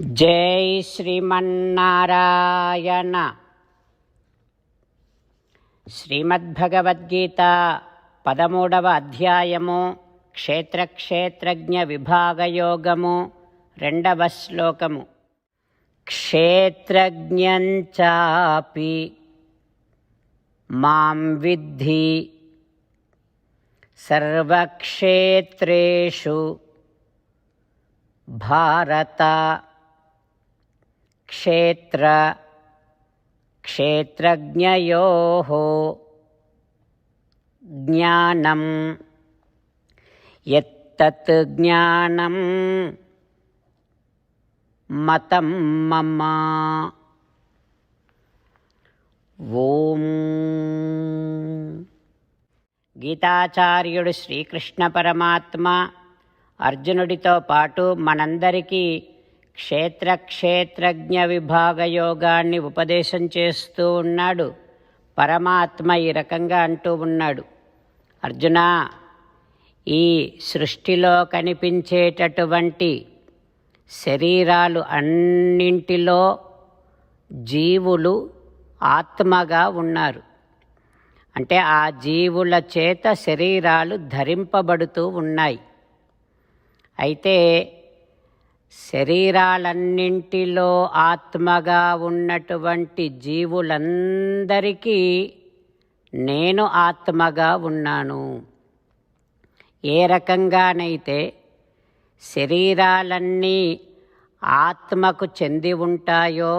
జై శ్రీమన్నారాయణ. శ్రీమద్భగవద్గీత పదమూడవ అధ్యాయము క్షేత్రక్షేత్రజ్ఞ విభాగయోగము రెండవ శ్లోకము. క్షేత్రజ్ఞంచాపి మాం విద్ధి సర్వక్షేత్రేషు భారత క్షేత్ర క్షేత్రజ్ఞయో జ్ఞానం. ఎత్తత్ జ్ఞానం మతం మమ. ఓం. గీతాచార్యుడు శ్రీకృష్ణ పరమాత్మ అర్జునుడితో పాటు మనందరికీ క్షేత్ర క్షేత్రజ్ఞ విభాగ యోగాన్ని ఉపదేశం చేస్తూ ఉన్నాడు. పరమాత్మ ఈ రకంగా అంటూ ఉన్నాడు. అర్జున ఈ సృష్టిలో కనిపించేటటువంటి శరీరాలు అన్నింటిలో జీవులు ఆత్మగా ఉన్నారు. అంటే ఆ జీవుల చేత శరీరాలు ధరింపబడుతూ ఉన్నాయి. అయితే శరీరాలన్నింటిలో ఆత్మగా ఉన్నటువంటి జీవులందరికీ నేను ఆత్మగా ఉన్నాను. ఏ రకంగానైతే శరీరాలన్నీ ఆత్మకు చెంది ఉంటాయో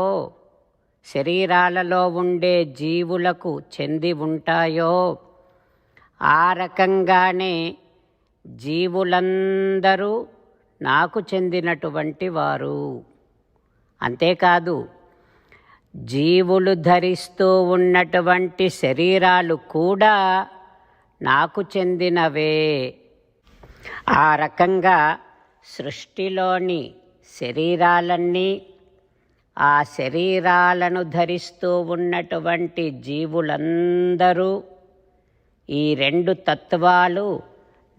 శరీరాలలో ఉండే జీవులకు చెంది ఉంటాయో ఆ రకంగానే జీవులందరూ నాకు చెందినటువంటి వారు. అంతేకాదు జీవులు ధరిస్తూ ఉన్నటువంటి శరీరాలు కూడా నాకు చెందినవే. ఆ రకంగా సృష్టిలోని శరీరాలన్నీ ఆ శరీరాలను ధరిస్తూ ఉన్నటువంటి జీవులందరూ ఈ రెండు తత్వాలు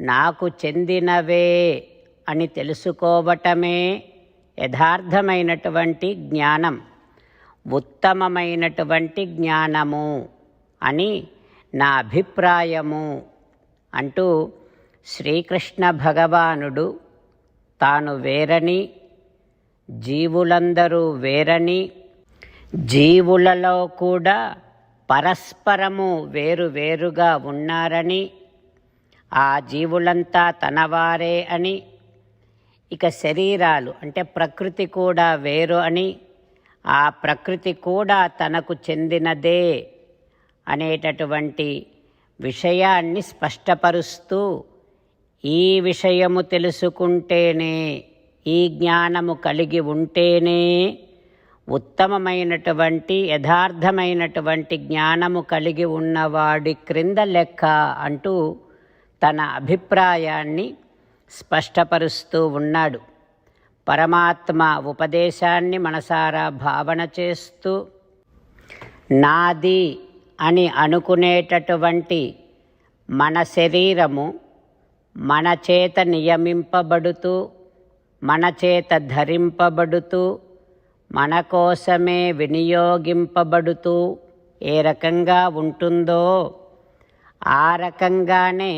నాకు చెందినవే. అని తెలుసుకోవటమే యథార్థమైనటువంటి జ్ఞానం ఉత్తమమైనటువంటి జ్ఞానము అని నా అభిప్రాయము అంటూ శ్రీకృష్ణ భగవానుడు తాను వేరని జీవులందరూ వేరని జీవులలో కూడా పరస్పరము వేరు వేరుగా ఉన్నారని ఆ జీవులంతా తనవారే అని ఇక శరీరాలు అంటే ప్రకృతి కూడా వేరు అని ఆ ప్రకృతి కూడా తనకు చెందినదే అనేటటువంటి విషయాన్ని స్పష్టపరుస్తూ ఈ విషయము తెలుసుకుంటేనే ఈ జ్ఞానము కలిగి ఉంటేనే ఉత్తమమైనటువంటి యథార్థమైనటువంటి జ్ఞానము కలిగి ఉన్నవాడి క్రింద లెక్క అంటూ తన అభిప్రాయాన్ని స్పష్టపరుస్తూ ఉన్నాడు. పరమాత్మ ఉపదేశాన్ని మనసారా భావన చేస్తూ నాది అని అనుకునేటటువంటి మన శరీరము మన చేత నియమింపబడుతూ మన చేత ధరింపబడుతూ మన కోసమే వినియోగింపబడుతూ ఏ రకంగా ఉంటుందో ఆ రకంగానే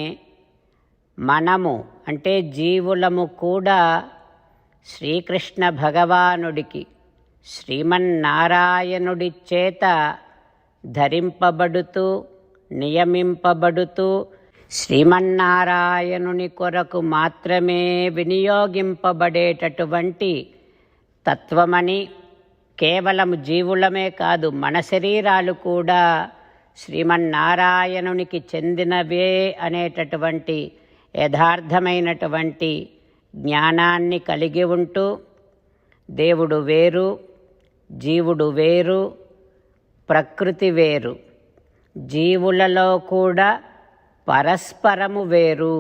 మనము అంటే జీవులము కూడా శ్రీకృష్ణ భగవానుడికి శ్రీమన్నారాయణుడి చేత ధరింపబడుతూ నియమింపబడుతూ శ్రీమన్నారాయణుని కొరకు మాత్రమే వినియోగింపబడేటటువంటి తత్వమని కేవలం జీవులమే కాదు మన శరీరాలు కూడా శ్రీమన్నారాయణునికి చెందినవే అనేటటువంటి యథార్థమైనటువంటి జ్ఞానాన్ని కలిగి ఉంటూ దేవుడు వేరు జీవుడు వేరు ప్రకృతి వేరు జీవులలో కూడా పరస్పరము వేరు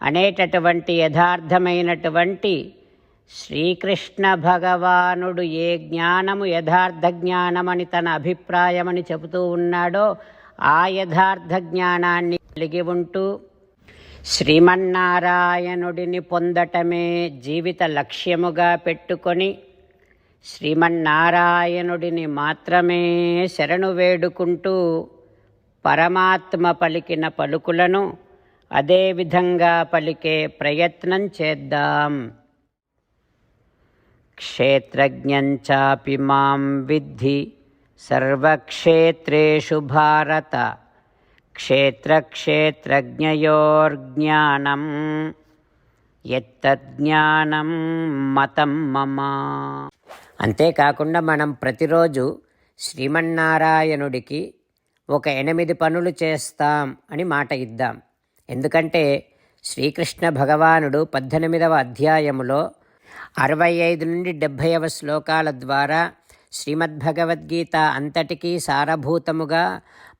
అనేటటువంటి యథార్థమైనటువంటి శ్రీకృష్ణ భగవానుడు ఏ జ్ఞానము యథార్థ జ్ఞానమని తన అభిప్రాయమని చెబుతూ ఉన్నాడో ఆ యథార్థ జ్ఞానాన్ని కలిగి ఉంటూ శ్రీమన్నారాయణుడిని పొందటమే జీవిత లక్ష్యముగా పెట్టుకొని శ్రీమన్నారాయణుడిని మాత్రమే శరణు వేడుకుంటూ పరమాత్మ పలికిన పలుకులను అదేవిధంగా పలికే ప్రయత్నం చేద్దాం. క్షేత్రజ్ఞంచాపి మాం విద్ధి సర్వక్షేత్రేషు భారత. క్షేత్రక్షేత్రజ్ఞయోర్జ్ఞానం ఎత్తజ్ఞానం మతం మమ. అంతేకాకుండా మనం ప్రతిరోజు శ్రీమన్నారాయణుడికి ఒక ఎనిమిది పనులు చేస్తాం అని మాట ఇద్దాం. ఎందుకంటే శ్రీకృష్ణ భగవానుడు పద్దెనిమిదవ అధ్యాయములో అరవై ఐదు నుండి డెబ్భైవ శ్లోకాల ద్వారా శ్రీమద్భగవద్గీత అంతటికీ సారభూతముగా